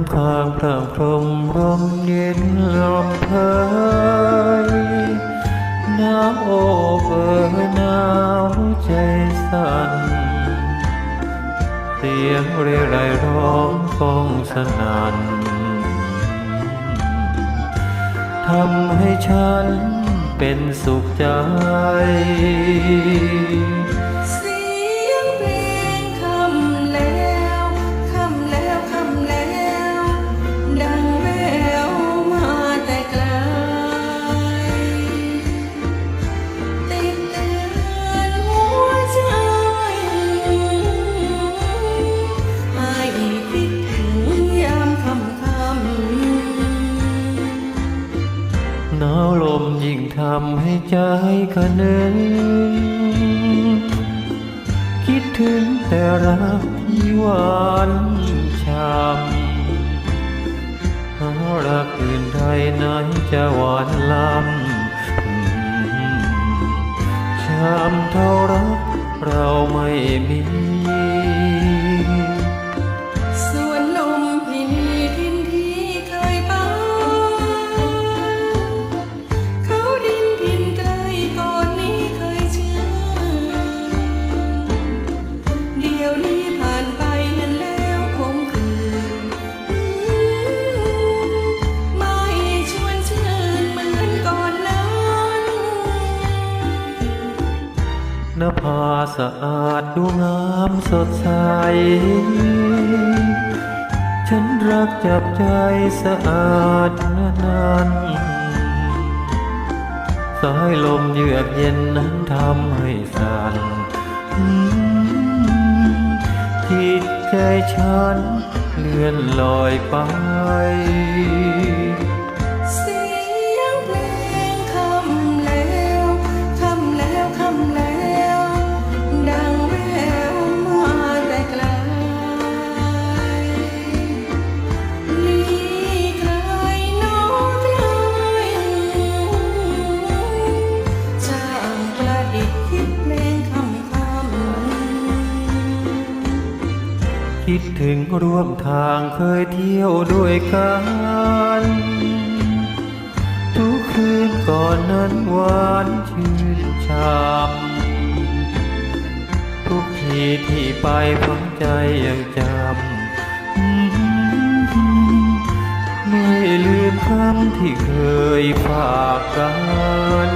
ำพางพรางพรมลมเย็นลมเพยน้าโอเบอร์หนาวใจสั่น เสียงเรียราร้องก้องสนันทำให้ฉันเป็นสุขใจำให้ใจคะเนึงคิดถึงแต่รักที่หวานช้ำหารักอื่นใดไหนจะหวานล้ำช้ำเท่ารักเราไม่มี นภาสะอาดดูงามสดใส ฉันรักจับใจสะอาดนานสายลมเยือกเย็นนั้นทำให้สั่นจิตใจฉันเลื่อนลอยไป คิดถึงร่วมทางเคยเที่ยวด้วยกัน ทุกคืนก่อนนั้นหวานชื่นชามทุกทีที่ไปฝังใจยังจำไม่ลืมคำที่เคยฝากกัน